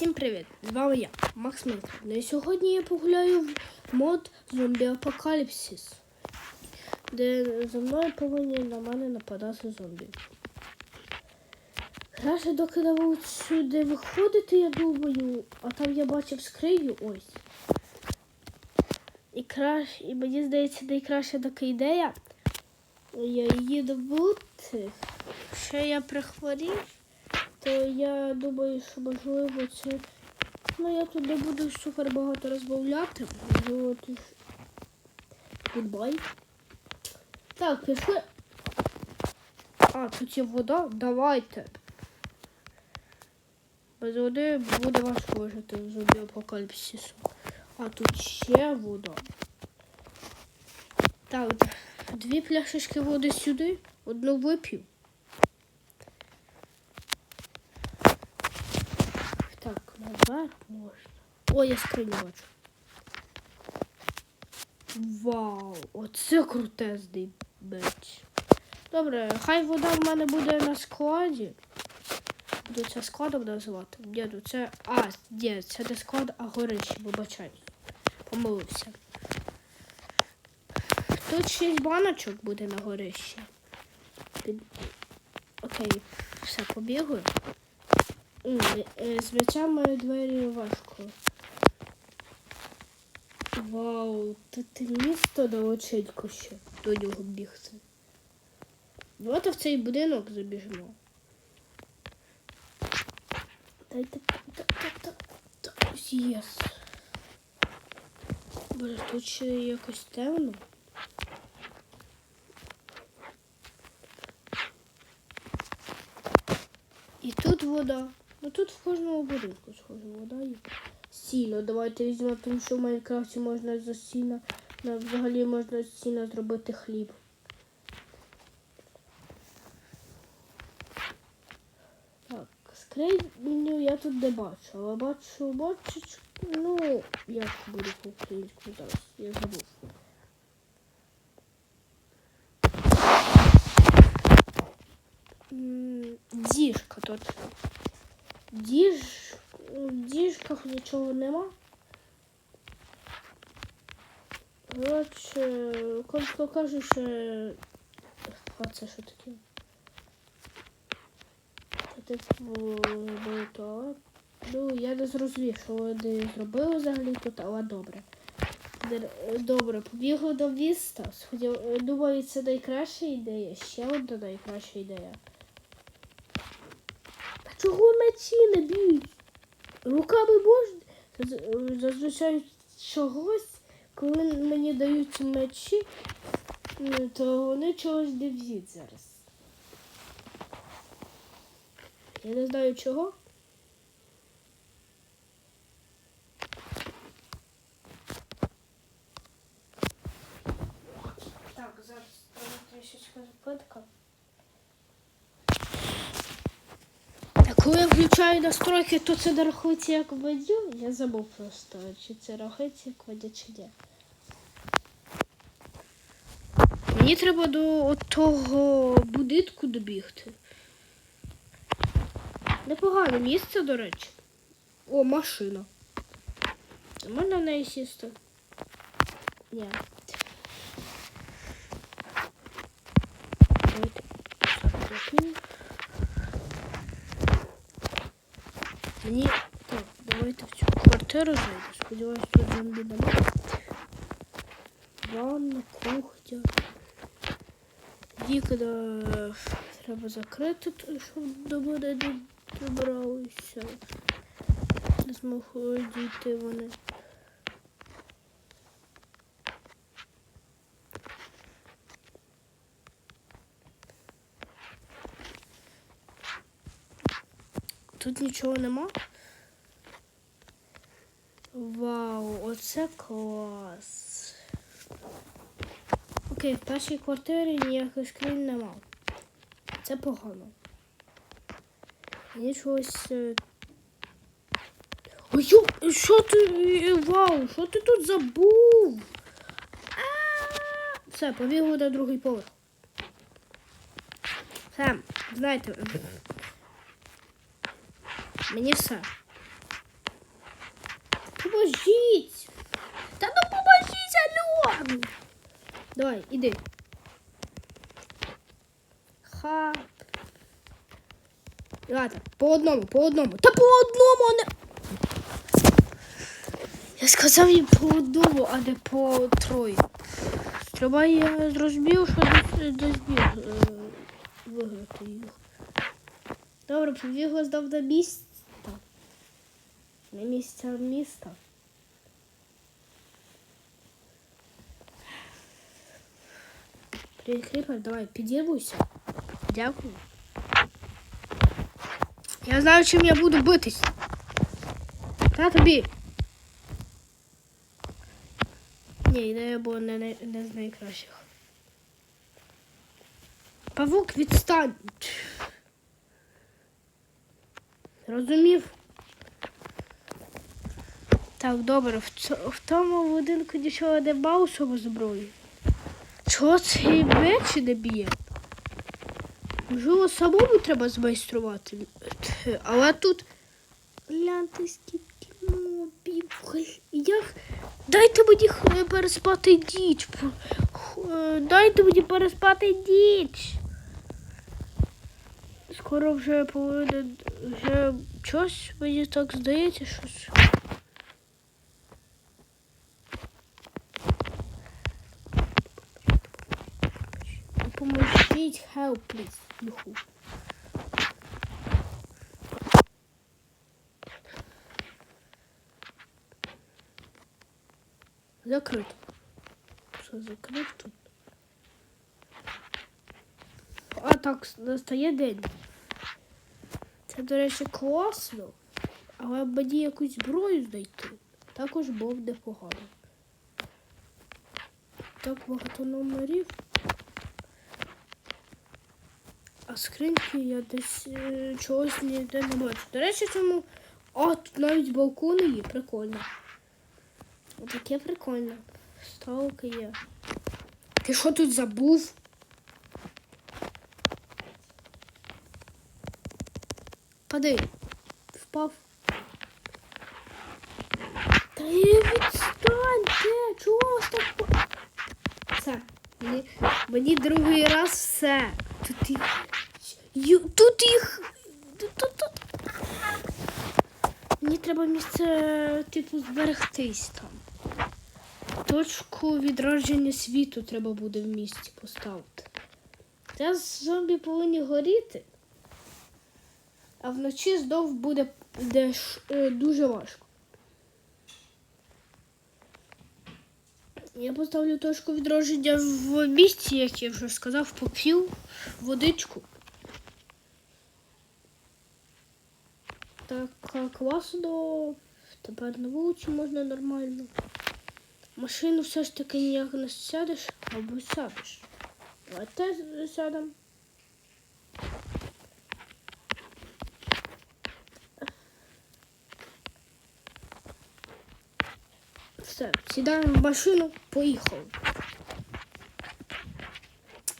Всім привіт! З вами я, Макс Митр. Ну і сьогодні я погуляю в мод Зомбі Апокаліпсис, де за мною повинні на мене нападати зомбі. Краще доки не сюди виходити, я думаю, а там я бачив скриню ось. І краще, і мені здається, найкраща така ідея. Я її добути. Ще я прихворів то я думаю, що можливо це. Ну я тут не буду супер багато розмовляти. Гудбай. Так, пішли. А, тут є вода. Давайте. Без води буде важко вижити в зомбі апокаліпсису. А тут ще вода. Так, дві пляшечки води сюди, одну вип'ю. Так, наверх можна. О, я скриню бачу. Вау, оце крутезний меч. Добре, хай вода в мене буде на складі. Буду це складом називати. Ні, ну це. А, ні, це не склад, а горище, вибачаюсь. Помилився. Тут шість баночок буде на горищі. Окей, все, побігаю. М, е, З м'ячами двері важко. Вау, тут місто далеченько ще до нього бігти. Давайте в цей будинок забіжимо. Дайте. Єс. Боже, тут ще якось темно. І тут вода. Ну тут в кожному будинку схоже вода є. Сіно, давайте візьмемо, тому що в Майнкрафті можна з сіна, на- взагалі можна з сіна зробити хліб. Так, скриню я тут не бачу, але бачу бочечку, ну, як буде по-українську зараз, я забув. Діжка тут. Діж... В діжках нічого нема. Коротше, коротко кажучи, а це що таке? Це типу туалет. Ну, я не зрозумів, що вони зробили взагалі тут, але добре. Добре, побігли до міста. Сходів... Думаю, це найкраща ідея. Ще одна найкраща ідея. Чого мечі не б'ють? Руками можна? Зазвичай чогось, коли мені дають мечі, то вони чогось не б'ють зараз. Я не знаю чого. Так, зараз трішечка зупинка. Коли я включаю настройки, то це не рахується як видео. Я забув просто, чи це рахується як видео, чи ні. Мені треба до того будинку добігти. Непогане місце, до речі. О, машина. Можна в неї сісти? Ні. Давайте. Так, так. Мені. Так, давайте в цю квартиру зайду. Сподіваюсь, тут зомбі немає. Ванна, кухня. Вікна треба закрити, щоб до мене не добралися. Не змогли дійти вони. Тут нічого нема. Вау, оце клас. Окей, в першій квартирі ніяких скринь нема. Це погано. Мені щось. е, Ой, йо, що ти. е, Вау, що ти тут забув? А! Все, побігли на другий поверх. Все, знаєте. Мені все. допоможіть! Та допоможіть, алло! Давай, іди. Ха. Ладно, по одному, по одному. Та по одному, а не. Я сказав їм по одному, а не по троє. Треба я зрозумів, що десь біг е, виграти їх. Добре, побігла здав до місця. Не місця, а міста. Привіт, Кріпер, давай, підірвуйся. Дякую. Я знаю, чим я буду битись. Та тобі. Ні, ідея була не, не, не з найкращих. Павук, відстань. Розумів? Так, добре, в, цо- в тому будинку нічого не маусово зброї. Чого цей меч не б'є? Можливо, самому треба змайструвати. Але тут. Гляньте, скільки мобів. Як? Дайте мені переспати е, Дайте мені переспати діч. Скоро вже повинен. Вже щось мені так здається, щось. Допоможіть, help, please. Юху. Закрито. Що закрито? А так, настає день. Це, до речі, класно. Але мені якусь зброю знайти. Також був непогано. Так багато номерів. А скриньки я десь е, чогось ніде не бачу. До речі, цьому. О, тут навіть балкони є, прикольно. Таке прикольно. Ставки є. Ти що тут забув? Пади. Впав. Та і відстаньте! Чого вас так? Все. Мені, мені другий раз все. Тут їх. Тут їх. Тут, тут. Мені треба місце, типу, зберегтись там. Точку відродження світу треба буде в місті поставити. Це зомбі повинні горіти. А вночі знов буде де е, дуже важко. Я поставлю точку відродження в місці, як я вже сказав, попів водичку. Так, класно. Тепер на вулиці можна нормально. Машину все ж таки ніяк не сядеш або сядеш. Давайте сядемо. Все, сідаємо в машину, поїхали.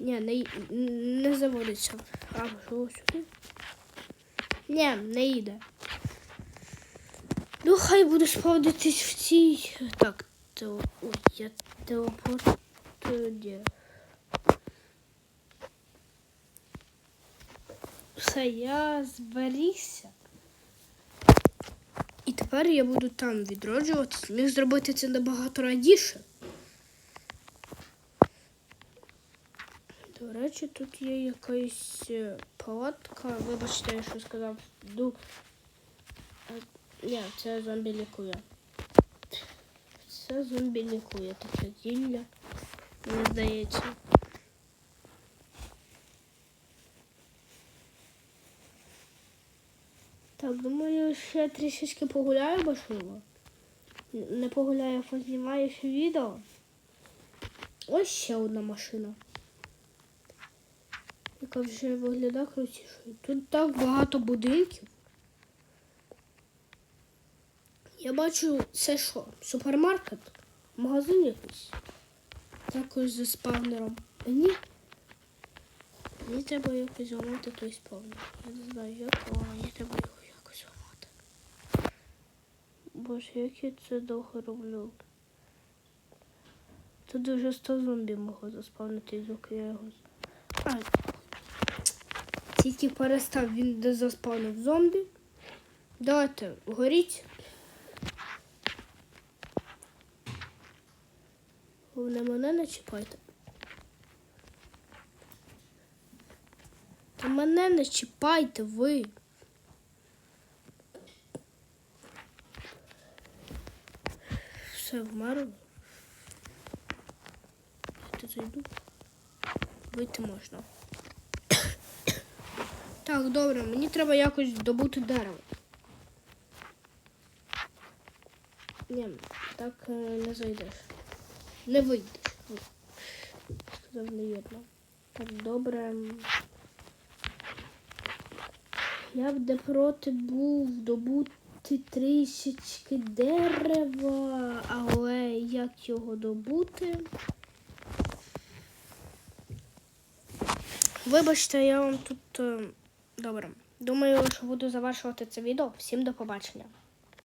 Ні, не, не заводиться. А, що сюди? Ні, не їде. Ну, хай буде сповнитись в цій. Так, то. Ой, я телепорт. Де? Все, я зберігся. І тепер я буду там відроджуватись. Міг зробити це набагато раніше. До речі, тут є якась е, палатка. Вибачте, я що сказав. Ду. Ні, це зомбі лікує. Це зомбі лікує, таке зілля. Мені здається. Так, думаю, ще трішечки погуляю, можливо. Не погуляю, а познімаю ще відео. Ось ще одна машина. Яка вже виглядає крутішою. Тут так багато будинків. Я бачу, це що? Супермаркет? Магазин якийсь. Також за спавнером. А Ні. Мені треба якось зламати той спавнер. Я не знаю як, але мені треба його якось зламати. Боже, як я це довго роблю. Тут вже 100 зомбі могло заспавнити, доки я його. А, тільки перестав він де заспавнив зомбі. Давайте, горіть. Головне мене не чіпайте. Та мене не чіпайте ви. Все, вмерли. Я зайду. Вийти можна. Так, добре, мені треба якось добути дерево. Ні, так е, не зайдеш. Не вийдеш. Сказав невірно. Так, добре. Я б де проти був добути трішечки дерева, але як його добути? Вибачте, я вам тут. е, Добре. Думаю, що буду завершувати це відео. Всім до побачення.